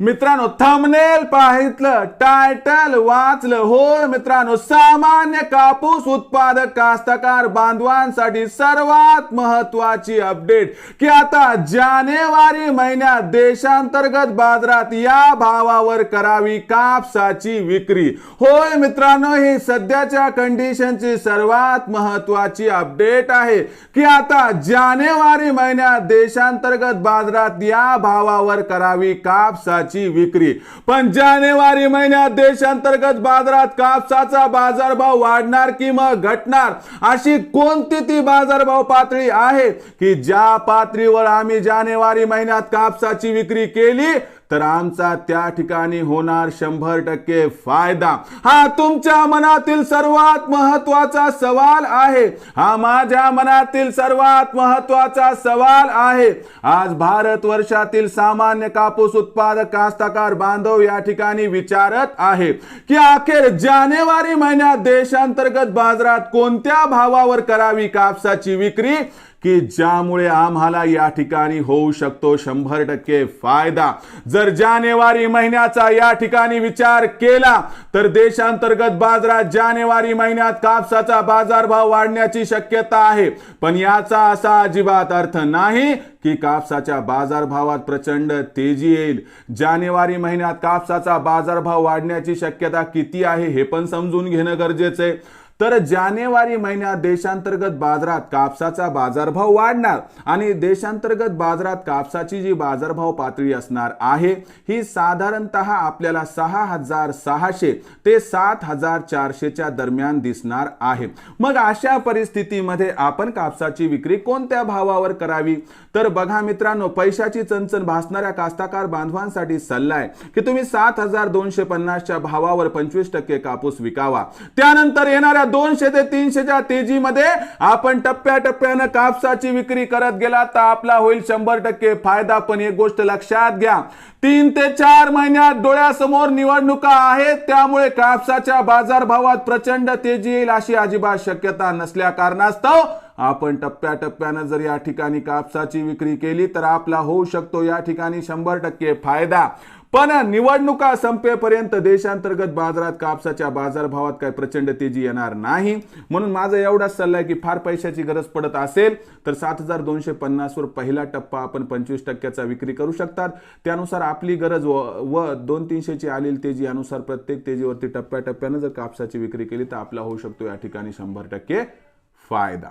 मित्रांनो thumbnail पाहितलं title वाचलं. होय मित्रांनो सामान्य कापूस उत्पादक कास्तकार बांधवांसाठी सर्वात महत्वाची अपडेट की आता जानेवारी महिन्यात देशांतर्गत बाजारात या भावावर करावी कापसाची विक्री. होय मित्रांनो ही सध्याच्या कंडिशनची सर्वात महत्वाची अपडेट आहे. की आता जानेवारी महिन्यात देशांतर्गत बाजारात या भावावर करावी कापसाची कापसाची विक्री. पण जानेवारी महिन्यात देशांतर्गत बाजारात कापसाचा बाजारभाव वाढणार की मग घटणार? अशी कोणती ती बाजारभाव पातळी आहे की ज्या पातळीवर आम्ही जानेवारी महिन्यात कापसाची विक्री केली? तर आमचा त्या ठिकाणी होणार शंभर टक्के फायदा. हा तुमच्या मनातील सर्वात महत्त्वाचा सवाल आहे. हा माझ्या मनातील सर्वात महत्त्वाचा सवाल आहे. आज भारत वर्षातील सामान्य कापूस उत्पादक कास्तकार बांधव या ठिकाणी विचारत आहे की अखेर जानेवारी महिन्यात देशांतर्गत बाजारात कोणत्या भावावर करावी कापसाची विक्री? की ज्यामुळे आम्हाला या ठिकाणी होऊ शकतो शंभर टक्के फायदा. जर जानेवारी महिन्याचा या ठिकाणी विचार केला तर देशांतर्गत बाजारात जानेवारी महिन्यात कापसाचा बाजारभाव वाढण्याची शक्यता आहे. पण याचा असा अजिबात अर्थ नाही की कापसाच्या बाजारभावात प्रचंड तेजी येईल. जानेवारी महिन्यात कापसाचा बाजारभाव वाढण्याची शक्यता किती आहे हे पण समजून घेणं गरजेचं आहे. तर जानेवारी महिन्यात देशांतर्गत बाजारात कापसाचा बाजारभाव वाढणार आणि देशांतर्गत बाजारात कापसाची जी बाजारभाव पातळी असणार आहे ही साधारणतः आपल्याला सहा हजार सहाशे ते सात हजार चारशेच्या दरम्यान दिसणार आहे. मग अशा परिस्थितीमध्ये आपण कापसाची विक्री कोणत्या भावावर करावी? तर बघा मित्रांनो पैशाची चणचण भासणाऱ्या कास्ताकार बांधवांसाठी सल्ला आहे की तुम्ही सात हजार दोनशे पन्नासच्या भावावर पंचवीस टक्के कापूस विकावा. त्यानंतर येणाऱ्या दोनशे ते तीनशेच्या तेजीमध्ये आपण टप्प्याटप्प्यानं कापसाची विक्री करत गेला. तर आपला होईल शंभर टक्के फायदा पण एक गोष्ट लक्षात घ्या. तीन ते चार महिन्यात डोळ्यासमोर निवडणुका आहेत त्यामुळे कापसाच्या बाजारभावात प्रचंड तेजी येईल अशी अजिबात शक्यता नसल्या कारणास्तव आपण टप्प्याटप्प्यानं जर या ठिकाणी कापसाची विक्री केली तर आपला होऊ शकतो या ठिकाणी शंभर टक्के फायदा. पण निवडणुका संपेपर्यंत देशांतर्गत बाजारात कापसाच्या बाजारभावात काही प्रचंड तेजी येणार नाही. म्हणून माझा एवढाच सल्ला आहे की फार पैशाची गरज पडत असेल तर सात हजार दोनशे पन्नासवर पहिला टप्पा आपण पंचवीस टक्क्याचा विक्री करू शकतात. त्यानुसार आपली गरज व व दोन तीनशेची आलेली तेजी यानुसार प्रत्येक तेजीवरती टप्प्याटप्प्यानं जर कापसाची विक्री केली तर आपला होऊ शकतो या ठिकाणी शंभर टक्के फायदा.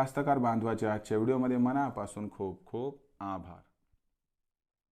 कास्तकार बांधवाच्या आजच्या व्हिडिओमध्ये मनापासून खूप खूप आभार.